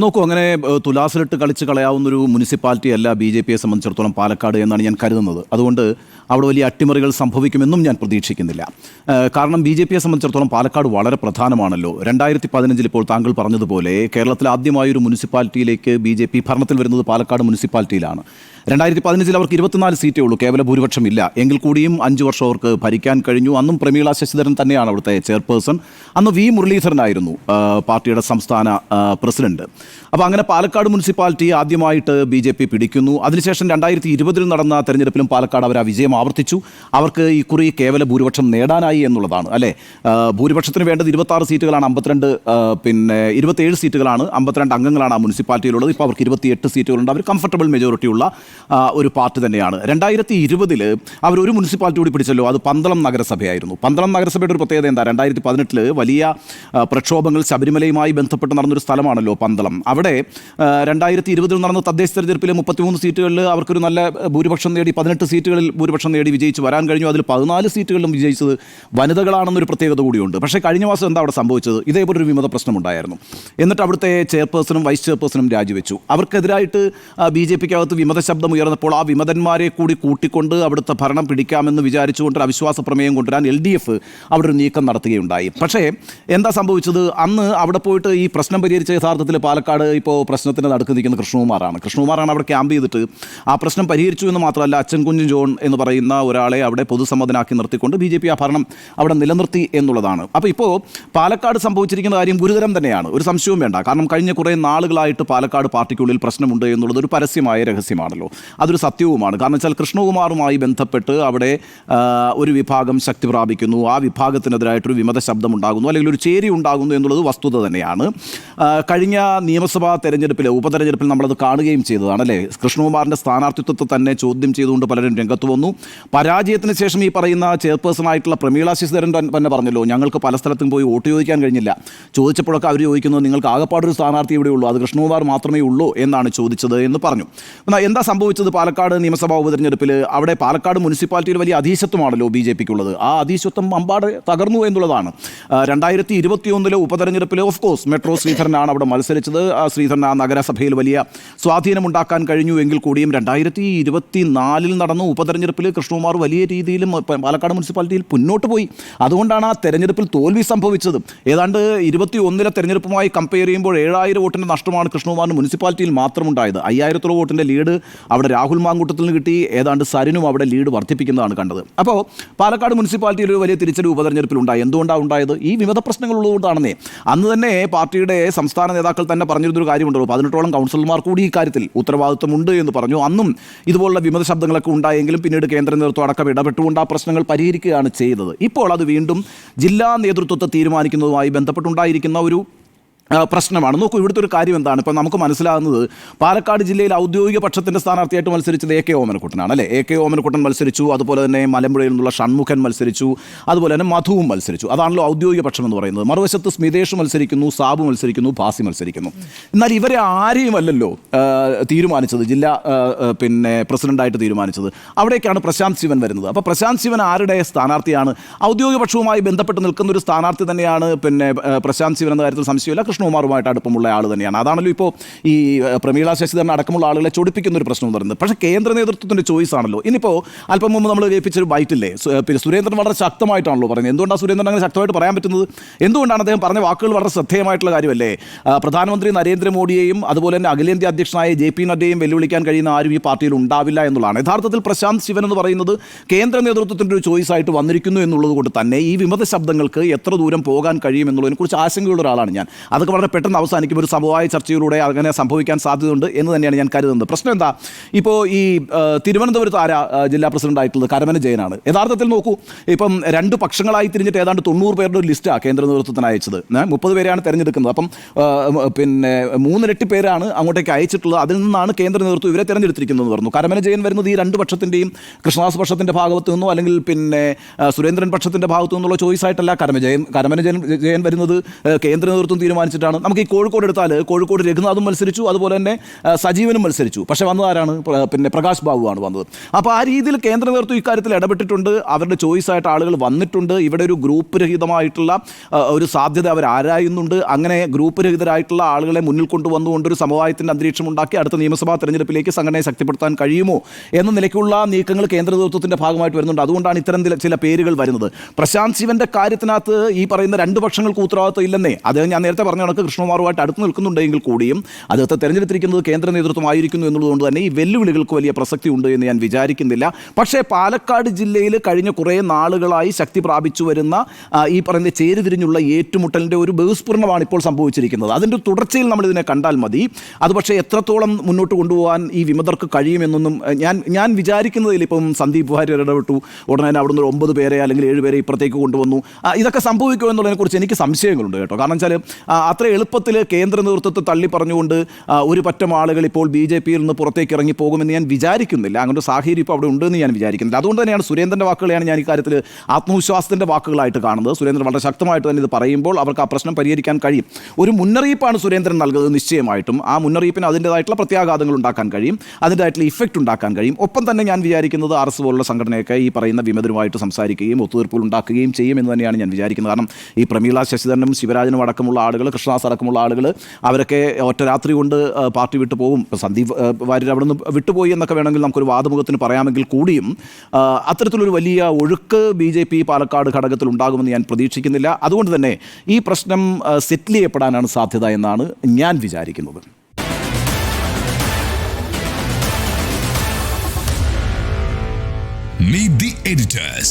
നോക്കൂ അങ്ങനെ തുലാസിലിട്ട് കളിച്ച് കളയാവുന്ന ഒരു മുനിസിപ്പാലിറ്റി അല്ല ബി ജെ പിയെ സംബന്ധിച്ചിടത്തോളം പാലക്കാട് എന്നാണ് ഞാൻ കരുതുന്നത്. അതുകൊണ്ട് അവിടെ വലിയ അട്ടിമറികൾ സംഭവിക്കുമെന്നും ഞാൻ പ്രതീക്ഷിക്കുന്നില്ല. കാരണം ബി ജെ പിയെ സംബന്ധിച്ചിടത്തോളം പാലക്കാട് വളരെ പ്രധാനമാണല്ലോ. രണ്ടായിരത്തി പതിനഞ്ചിൽ ഇപ്പോൾ താങ്കൾ പറഞ്ഞതുപോലെ കേരളത്തിൽ ആദ്യമായി ഒരു മുനിസിപ്പാലിറ്റിയിലേക്ക് ബി ജെ പി ഭരണത്തിൽ വരുന്നത് പാലക്കാട് മുനിസിപ്പാലിറ്റിയിലാണ്. രണ്ടായിരത്തി പതിനഞ്ചിൽ അവർക്ക് ഇരുപത്തിനാല് സീറ്റേ ഉള്ളൂ. കേവല ഭൂരിപക്ഷം ഇല്ല എങ്കിൽ കൂടിയും അഞ്ച് വർഷം അവർക്ക് ഭരിക്കാൻ കഴിഞ്ഞു. അന്നും പ്രമീള ശശിധരൻ തന്നെയാണ് അവിടുത്തെ ചെയർപേഴ്സൺ. അന്ന് വി മുരളീധരനായിരുന്നു പാർട്ടിയുടെ സംസ്ഥാന പ്രസിഡന്റ്. അപ്പോൾ അങ്ങനെ പാലക്കാട് മുനിസിപ്പാലിറ്റി ആദ്യമായിട്ട് ബി ജെ പി പിടിക്കുന്നു. അതിനുശേഷം രണ്ടായിരത്തി ഇരുപതിൽ നടന്ന തെരഞ്ഞെടുപ്പിലും പാലക്കാട് അവർ ആ വിജയം ആവർത്തിച്ചു. അവർക്ക് ഈ കുറി കേവല ഭൂരിപക്ഷം നേടാനായി എന്നുള്ളതാണ് അല്ലേ? ഭൂരിപക്ഷത്തിന് വേണ്ടത് ഇരുപത്താറ് സീറ്റുകളാണ് അമ്പത്തിരണ്ട് പിന്നെ ഇരുപത്തേഴ് സീറ്റുകളാണ് അമ്പത്തിരണ്ട് അംഗങ്ങളാണ് ആ മുനിസിപ്പാലിറ്റിയിലുള്ളത്. ഇപ്പോൾ അവർക്ക് ഇരുപത്തിയെട്ട് സീറ്റുകളുണ്ട്. അവർ കംഫർട്ടബിൾ മെജോറിറ്റി ഉള്ള ആ, ഒരു പാർട്ടി തന്നെയാണ്. രണ്ടായിരത്തി ഇരുപതിൽ അവർ ഒരു മുനിസിപ്പാലിറ്റി കൂടി പിടിച്ചല്ലോ അത് പന്തളം നഗരസഭയായിരുന്നു. പന്തളം നഗരസഭയുടെ ഒരു പ്രത്യേകത എന്താ? രണ്ടായിരത്തി പതിനെട്ടിൽ വലിയ പ്രക്ഷോഭങ്ങൾ ശബരിമലയുമായി ബന്ധപ്പെട്ട് നടന്നൊരു സ്ഥലമാണല്ലോ പന്തളം. അവിടെ രണ്ടായിരത്തി ഇരുപതിൽ നടന്ന തദ്ദേശ തെരഞ്ഞെടുപ്പിൽ മുപ്പത്തിമൂന്ന് സീറ്റുകളിൽ അവർക്കൊരു നല്ല ഭൂരിപക്ഷം നേടി പതിനെട്ട് സീറ്റുകളിൽ ഭൂരിപക്ഷം നേടി വിജയിച്ച്. വരാൻ കഴിഞ്ഞു അതിൽ പതിനാല് സീറ്റുകളിലും വിജയിച്ചത് വനിതകളാണെന്നൊരു പ്രത്യേകത കൂടിയുണ്ട് പക്ഷേ കഴിഞ്ഞ മാസം എന്താ അവിടെ സംഭവിച്ചത്? ഇതേപോലെ ഒരു വിമത പ്രശ്നമുണ്ടായിരുന്നു. എന്നിട്ട് അവിടുത്തെ ചെയർപേഴ്സണും വൈസ് ചെയർപേഴ്സണും രാജിവെച്ചു. അവർക്കെതിരായിട്ട് ബി ജെ പിക്കകത്ത് വിമത ശബ്ദം ഉയർന്നപ്പോൾ ആ വിമതന്മാരെ കൂടി കൂട്ടിക്കൊണ്ട് അവിടുത്തെ ഭരണം പിടിക്കാമെന്ന് വിചാരിച്ചുകൊണ്ട് അവിശ്വാസ പ്രമേയം കൊണ്ടുവരാൻ എൽ ഡി എഫ് അവിടെ ഒരു നീക്കം നടത്തുകയുണ്ടായി. പക്ഷേ എന്താ സംഭവിച്ചത്? അന്ന് അവിടെ പോയിട്ട് ഈ പ്രശ്നം പരിഹരിച്ച യഥാർത്ഥത്തിൽ പാലക്കാട് ഇപ്പോൾ പ്രശ്നത്തിന് നടുക്ക് നിൽക്കുന്ന കൃഷ്ണകുമാറാണ്. കൃഷ്ണകുമാറാണ് അവിടെ ക്യാമ്പ് ചെയ്തിട്ട് ആ പ്രശ്നം പരിഹരിച്ചു എന്ന് മാത്രമല്ല അച്ഛൻ കുഞ്ഞു ജോൺ എന്ന് പറയുന്ന ഒരാളെ അവിടെ പൊതുസമ്മതനാക്കി നിർത്തിക്കൊണ്ട് ബി ജെ പി ആ ഭരണം അവിടെ നിലനിർത്തി എന്നുള്ളതാണ്. അപ്പോൾ ഇപ്പോൾ പാലക്കാട് സംഭവിച്ചിരിക്കുന്ന കാര്യം ഗുരുതരം തന്നെയാണ്. ഒരു സംശയവും വേണ്ട. കാരണം കഴിഞ്ഞ കുറേ നാളുകളായിട്ട് പാലക്കാട് പാർട്ടിക്കുള്ളിൽ പ്രശ്നമുണ്ട് എന്നുള്ളത് ഒരു പരസ്യമായ രഹസ്യമാണല്ലോ. അതൊരു സത്യവുമാണ്. കാരണം വെച്ചാൽ കൃഷ്ണകുമാറുമായി ബന്ധപ്പെട്ട് അവിടെ ഒരു വിഭാഗം ശക്തി പ്രാപിക്കുന്നു. ആ വിഭാഗത്തിനെതിരായിട്ടൊരു വിമത ശബ്ദമുണ്ടാകുന്നു. അല്ലെങ്കിൽ ഒരു ചേരി ഉണ്ടാകുന്നു എന്നുള്ളത് വസ്തുത തന്നെയാണ്. കഴിഞ്ഞ നിയമസഭാ തെരഞ്ഞെടുപ്പിൽ ഉപതെരഞ്ഞെടുപ്പിൽ നമ്മളത് കാണുകയും ചെയ്തതാണ് അല്ലേ? കൃഷ്ണകുമാറിന്റെ സ്ഥാനാർത്ഥിത്വത്തെ തന്നെ ചോദ്യം ചെയ്തുകൊണ്ട് പലരും രംഗത്ത് വന്നു. പരാജയത്തിന് ശേഷം ഈ പറയുന്ന ചെയർപേഴ്സൺ ആയിട്ടുള്ള പ്രമീള ശശിധരൻ തന്നെ പറഞ്ഞല്ലോ ഞങ്ങൾക്ക് പല സ്ഥലത്തും പോയി വോട്ട് ചോദിക്കാൻ കഴിഞ്ഞില്ല. ചോദിച്ചപ്പോഴൊക്കെ അവർ ചോദിക്കുന്നത് നിങ്ങൾക്ക് ആകപ്പാടൊരു സ്ഥാനാർത്ഥി ഇവിടെ ഉള്ളൂ അത് കൃഷ്ണകുമാർ മാത്രമേ ഉള്ളൂ എന്നാണ് ചോദിച്ചത് എന്ന് പറഞ്ഞു. എന്നാൽ എന്താ സംഭവിച്ചത് പാലക്കാട് നിയമസഭാ ഉപതെരഞ്ഞെടുപ്പിൽ. അവിടെ പാലക്കാട് മുനിസിപ്പാലിറ്റിയിൽ വലിയ അധീശത്വമാണല്ലോ ബി ജെ പിക്കുള്ളത്. ആ അധീശത്വം അമ്പാട് തകർന്നു എന്നുള്ളതാണ്. രണ്ടായിരത്തി ഇരുപത്തിയൊന്നിലെ ഉപതെരഞ്ഞെടുപ്പിൽ ഓഫ് കോഴ്സ് മെട്രോ ശ്രീധരനാണ് അവിടെ മത്സരിച്ചത്. ശ്രീധരൻ ആ നഗരസഭയിൽ വലിയ സ്വാധീനമുണ്ടാക്കാൻ കഴിഞ്ഞു എങ്കിൽ കൂടിയും രണ്ടായിരത്തി ഇരുപത്തി നാലിൽ നടന്ന ഉപതെരഞ്ഞെടുപ്പിൽ കൃഷ്ണകുമാർ വലിയ രീതിയിൽ പാലക്കാട് മുനിസിപ്പാലിറ്റിയിൽ മുന്നോട്ട് പോയി. അതുകൊണ്ടാണ് ആ തെരഞ്ഞെടുപ്പിൽ തോൽവി സംഭവിച്ചത്. ഏതാണ്ട് ഇരുപത്തി ഒന്നിലെ തെരഞ്ഞെടുപ്പുമായി കമ്പയർ ചെയ്യുമ്പോൾ ഏഴായിരം വോട്ടിന്റെ നഷ്ടമാണ് കൃഷ്ണകുമാറിന് മുനിസിപ്പാലിറ്റിയിൽ മാത്രമുണ്ടായത്. അയ്യായിരത്തോളം വോട്ടിന്റെ ലീഡ് അവിടെ രാഹുൽ മാങ്കൂട്ടത്തിൽ നിന്ന് കിട്ടി. ഏതാണ്ട് സരിനും അവിടെ ലീഡ് വർദ്ധിപ്പിക്കുന്നതാണ് കണ്ടത്. അപ്പോൾ പാലക്കാട് മുനിസിപ്പാലിറ്റിയിൽ ഒരു വലിയ തിരിച്ചടി ഉപതെരഞ്ഞെടുപ്പിൽ ഉണ്ടായി എന്തുകൊണ്ടാണ് ഉണ്ടായത്? ഈ വിമത പ്രശ്നങ്ങൾ ഉള്ളതുകൊണ്ടാണെന്നേ. അന്ന് തന്നെ പാർട്ടിയുടെ സംസ്ഥാന നേതാക്കൾ തന്നെ പറഞ്ഞിരുന്നൊരു കാര്യമുണ്ടല്ലോ. പതിനെട്ടോളം കൗൺസിലർമാർ കൂടി ഈ കാര്യത്തിൽ ഉത്തരവാദിത്വമുണ്ട് എന്ന് പറഞ്ഞു. അന്നും ഇതുപോലുള്ള വിമത ശബ്ദങ്ങളൊക്കെ ഉണ്ടായെങ്കിലും പിന്നീട് കേന്ദ്ര നേതൃത്വം അടക്കം ഇടപെട്ടുകൊണ്ട് ആ പ്രശ്നങ്ങൾ പരിഹരിക്കുകയാണ് ചെയ്തത്. ഇപ്പോൾ അത് വീണ്ടും ജില്ലാ നേതൃത്വത്തെ തീരുമാനിക്കുന്നതുമായി ബന്ധപ്പെട്ടുണ്ടായിരിക്കുന്ന ഒരു പ്രശ്നമാണ്. നോക്കൂ ഇവിടുത്തെ ഒരു കാര്യം എന്താണ്? ഇപ്പം നമുക്ക് മനസ്സിലാകുന്നത് പാലക്കാട് ജില്ലയിൽ ഔദ്യോഗിക പക്ഷത്തിന്റെ സ്ഥാനാർത്ഥിയായിട്ട് മത്സരിച്ചത് എ കെ ഓമനക്കുട്ടനാണ് അല്ലേ? എ കെ ഓമനക്കുട്ടൻ മത്സരിച്ചു അതുപോലെ തന്നെ മലമ്പുഴയിൽ നിന്നുള്ള ഷൺമുഖൻ മത്സരിച്ചു അതുപോലെ തന്നെ മധുവും മത്സരിച്ചു. അതാണല്ലോ ഔദ്യോഗിക പക്ഷം എന്ന് പറയുന്നത്. മറുവശത്ത് സ്മിതേഷ് മത്സരിക്കുന്നു സാബു മത്സരിക്കുന്നു ഭാസി മത്സരിക്കുന്നു. എന്നാൽ ഇവരെ ആരെയും അല്ലല്ലോ തീരുമാനിച്ചത് ജില്ലാ പിന്നെ പ്രസിഡന്റായിട്ട് തീരുമാനിച്ചത്? അവിടേക്കാണ് പ്രശാന്ത് ശിവൻ വരുന്നത്. അപ്പോൾ പ്രശാന്ത് ശിവൻ ആരുടെ സ്ഥാനാർത്ഥിയാണ്? ഔദ്യോഗിക പക്ഷവുമായി ബന്ധപ്പെട്ട് നിൽക്കുന്ന ഒരു സ്ഥാനാർത്ഥി തന്നെയാണ് പിന്നെ പ്രശാന്ത് ശിവൻ എന്ന കാര്യത്തിൽ സംശയമില്ല. കൃഷ്ണകുമാറുമായിട്ട് അടുപ്പമുള്ള ആൾ തന്നെയാണ്. അതാണല്ലോ ഇപ്പോൾ ഈ പ്രമീള ശശിധരൻ അടക്കമുള്ള ആളുകളെ ചൊടിപ്പിക്കുന്ന ഒരു പ്രശ്നം എന്ന് പറയുന്നത്. പക്ഷേ കേന്ദ്ര നേതൃത്വത്തിന്റെ ചോയ്സ് ആണല്ലോ. ഇനിയിപ്പോൾ അല്പം മുമ്പ് നമ്മൾ കേൾപ്പിച്ചൊരു ബൈറ്റില്ലേ പിന്നെ സുരേന്ദ്രൻ വളരെ ശക്തമായിട്ടാണല്ലോ പറയുന്നത്. എന്തുകൊണ്ടാണ് സുരേന്ദ്രൻ അങ്ങനെ ശക്തമായിട്ട് പറയാൻ പറ്റുന്നത്? എന്തുകൊണ്ടാണ് അദ്ദേഹം പറഞ്ഞ വാക്കുകൾ വളരെ ശ്രദ്ധേയമായിട്ടുള്ള കാര്യമല്ലേ? പ്രധാനമന്ത്രി നരേന്ദ്രമോദിയെയും അതുപോലെ തന്നെ അഖിലേന്ത്യാ അധ്യക്ഷനായ ജെ പി നദ്ദയും വെല്ലുവിളിക്കാൻ കഴിയുന്ന ആരും ഈ പാർട്ടിയിൽ ഉണ്ടാവില്ല എന്നുള്ളതാണ്. യഥാർത്ഥത്തിൽ പ്രശാന്ത് ശിവൻ എന്ന് പറയുന്നത് കേന്ദ്ര നേതൃത്വത്തിന്റെ ഒരു ചോയ്സ് ആയിട്ട് വന്നിരിക്കുന്നു എന്നുള്ളത് കൊണ്ട് തന്നെ ഈ വിമത ശബ്ദങ്ങൾക്ക് എത്ര ദൂരം പോകാൻ കഴിയും എന്നുള്ളതിനെക്കുറിച്ച് ആശങ്കയുള്ള ഒരാളാണ് ഞാൻ. അതൊക്കെ വളരെ പെട്ടെന്ന് അവസാനിക്കും. ഒരു സമവായ ചർച്ചയിലൂടെ അങ്ങനെ സംഭവിക്കാൻ സാധ്യതയുണ്ട് എന്ന് തന്നെയാണ് ഞാൻ കരുതുന്നത്. പ്രശ്നം എന്താ? ഇപ്പോൾ ഈ തിരുവനന്തപുരത്ത് ആരാ ജില്ലാ പ്രസിഡന്റ് ആയിട്ടുള്ളത്? കരമന ജയനാണ്. യഥാർത്ഥത്തിൽ നോക്കൂ ഇപ്പം രണ്ട് പക്ഷങ്ങളായി തിരിഞ്ഞിട്ട് ഏതാണ്ട് തൊണ്ണൂറ് പേരുടെ ഒരു ലിസ്റ്റാണ് കേന്ദ്ര നേതൃത്വത്തിന് അയച്ചത്. മുപ്പത് പേരെയാണ് തിരഞ്ഞെടുക്കുന്നത്. അപ്പം പിന്നെ മൂന്നിരട്ടി പേരാണ് അങ്ങോട്ടേക്ക് അയച്ചിട്ടുള്ളത്. അതിൽ നിന്നാണ് കേന്ദ്ര നേതൃത്വം ഇവരെ തിരഞ്ഞെടുത്തിരിക്കുന്നതെന്ന് പറഞ്ഞു. കരമന ജയൻ വരുന്നത് ഈ രണ്ട് പക്ഷത്തിന്റെയും കൃഷ്ണദാസ് പക്ഷത്തിന്റെ ഭാഗത്തു നിന്നോ അല്ലെങ്കിൽ പിന്നെ സുരേന്ദ്രൻ പക്ഷത്തിന്റെ ഭാഗത്തു നിന്നുള്ള ചോയ്സ് ആയിട്ടല്ല കരമജയൻ കരമന ജയൻ ജയൻ വരുന്നത്. കേന്ദ്ര നേതൃത്വം തീരുമാനിച്ച തീരുമാനിച്ചിട്ടാണ് നമുക്ക് ഈ കോഴിക്കോട് എടുത്താൽ കോഴിക്കോട് രഘുനാഥും മത്സരിച്ചു അതുപോലെ തന്നെ സജീവനും മത്സരിച്ചു. പക്ഷേ വന്നത് ആരാണ്? പിന്നെ പ്രകാശ് ബാബുവാണ് വന്നത്. അപ്പോൾ ആ രീതിയിൽ കേന്ദ്ര നേതൃത്വം ഇക്കാര്യത്തിൽ ഇടപെട്ടിട്ടുണ്ട്. അവരുടെ ചോയ്സ് ആയിട്ട് ആളുകൾ വന്നിട്ടുണ്ട്. ഇവിടെ ഒരു ഗ്രൂപ്പ് രഹിതമായിട്ടുള്ള ഒരു സാധ്യത അവർ ആരായുന്നുണ്ട്. അങ്ങനെ ഗ്രൂപ്പ് രഹിതരായിട്ടുള്ള ആളുകളെ മുന്നിൽ കൊണ്ടുവന്നുകൊണ്ട് ഒരു സമവായത്തിന്റെ അന്തരീക്ഷം ഉണ്ടാക്കി അടുത്ത നിയമസഭാ തെരഞ്ഞെടുപ്പിലേക്ക് സംഘടനയെ ശക്തിപ്പെടുത്താൻ കഴിയുമോ എന്ന നിലയ്ക്കുള്ള നീക്കങ്ങൾ കേന്ദ്ര നേതൃത്വത്തിന്റെ ഭാഗമായിട്ട് വരുന്നുണ്ട്. അതുകൊണ്ടാണ് ഇത്തരം ചില പേരുകൾ വരുന്നത്. പ്രശാന്ത് ശിവന്റെ കാര്യത്തിനകത്ത് ഈ പറയുന്ന രണ്ട് പക്ഷങ്ങൾക്ക് ഉത്തരവാദിത്വം ഇല്ലെന്നേ. അദ്ദേഹം ഞാൻ നേരത്തെ പറഞ്ഞ കണക്ക് കൃഷ്ണകുമാറുമായിട്ട് അടുത്ത് നിൽക്കുന്നുണ്ടെങ്കിൽ കൂടിയും അദ്ദേഹത്തെ തെരഞ്ഞെടുത്തിരിക്കുന്നത് കേന്ദ്ര നേതൃത്വമായിരിക്കുന്നു എന്നുള്ളതുകൊണ്ട് തന്നെ ഈ വെല്ലുവിളികൾക്ക് വലിയ പ്രസക്തി ഉണ്ട് എന്ന് ഞാൻ വിചാരിക്കുന്നില്ല. പക്ഷേ പാലക്കാട് ജില്ലയിൽ കഴിഞ്ഞ കുറേ നാളുകളായി ശക്തി പ്രാപിച്ചു വരുന്ന ഈ പറയുന്ന ചേരുതിരിഞ്ഞുള്ള ഏറ്റുമുട്ടലിന്റെ ഒരു ബഹുസ്ഫുരണമാണ് ഇപ്പോൾ സംഭവിച്ചിരിക്കുന്നത്. അതിന്റെ തുടർച്ചയിൽ നമ്മൾ ഇതിനെ കണ്ടാൽ മതി. അത് പക്ഷേ എത്രത്തോളം മുന്നോട്ട് കൊണ്ടുപോകാൻ ഈ വിമതർക്ക് കഴിയുമെന്നൊന്നും ഞാൻ ഞാൻ വിചാരിക്കുന്നതിൽ ഇപ്പം സന്ദീപ് വാര്യർ ഇടപെട്ടു. ഉടനെ അവിടുന്ന് ഒരു ഒമ്പത് പേരെ അല്ലെങ്കിൽ ഏഴ് പേരെ ഇപ്പുറത്തേക്ക് കൊണ്ടുവന്നു. ഇതൊക്കെ സംഭവിക്കുമോ എന്നുള്ളതിനെക്കുറിച്ച് എനിക്ക് സംശയങ്ങളുണ്ട് കേട്ടോ. കാരണം വെച്ചാൽ അത്ര എളുപ്പത്തിൽ കേന്ദ്ര നേതൃത്വത്തെ തള്ളി പറഞ്ഞുകൊണ്ട് ഒരു പറ്റം ആളുകൾ ഇപ്പോൾ ബി ജെ പിയിൽ നിന്ന് പുറത്തേക്ക് ഇറങ്ങി പോകുമെന്ന് ഞാൻ വിചാരിക്കുന്നില്ല. അങ്ങനെ ഒരു സാഹചര്യം ഇപ്പോൾ അവിടെ ഉണ്ടെന്ന് ഞാൻ വിചാരിക്കുന്നില്ല. അതുകൊണ്ട് തന്നെയാണ് സുരേന്ദ്രന്റെ വാക്കുകളെയാണ് ഞാൻ ഇക്കാര്യത്തിൽ ആത്മവിശ്വാസത്തിന്റെ വാക്കുകളായിട്ട് കാണുന്നത്. സുരേന്ദ്രൻ വളരെ ശക്തമായിട്ട് തന്നെ ഇത് പറയുമ്പോൾ അവർക്ക് ആ പ്രശ്നം പരിഹരിക്കാൻ കഴിയും. ഒരു മുന്നറിയിപ്പാണ് സുരേന്ദ്രൻ നൽകുന്നത് നിശ്ചയമായിട്ടും. ആ മുന്നറിയിപ്പിന് അതിന്റെതായിട്ടുള്ള പ്രത്യാഘാതങ്ങൾ ഉണ്ടാക്കാൻ കഴിയും. അതിന്റെതായിട്ടുള്ള ഇഫക്റ്റ് ഉണ്ടാക്കാൻ കഴിയും. ഒപ്പം തന്നെ ഞാൻ വിചാരിക്കുന്നത് ആർ എസ് പോലുള്ള സംഘടനയൊക്കെ ഈ പറയുന്ന വിമതരുമായിട്ട് സംസാരിക്കുകയും ഒത്തുതീർപ്പുകൾ ഉണ്ടാക്കുകയും ചെയ്യും എന്ന് തന്നെയാണ് ഞാൻ വിചാരിക്കുന്നത്. കാരണം ഈ പ്രമീള ശശിധരനും ശിവരാജനും അടക്കമുള്ള ആളുകൾ കൃഷ്ണദാസ് അടക്കമുള്ള ആളുകൾ അവരൊക്കെ ഒറ്റ രാത്രി കൊണ്ട് പാർട്ടി വിട്ടു പോകും. സന്ദീപ് വാര്യർ അവിടെ നിന്ന് വിട്ടുപോയി എന്നൊക്കെ വേണമെങ്കിൽ നമുക്കൊരു വാദമുഖത്തിന് പറയാമെങ്കിൽ കൂടിയും അത്തരത്തിലൊരു വലിയ ഒഴുക്ക് ബി ജെ പി പാലക്കാട് ഘടകത്തിൽ ഉണ്ടാകുമെന്ന് ഞാൻ പ്രതീക്ഷിക്കുന്നില്ല. അതുകൊണ്ട് തന്നെ ഈ പ്രശ്നം സെറ്റിൽ ചെയ്യപ്പെടാനാണ് സാധ്യത എന്നാണ് ഞാൻ വിചാരിക്കുന്നത്. Meet the editors.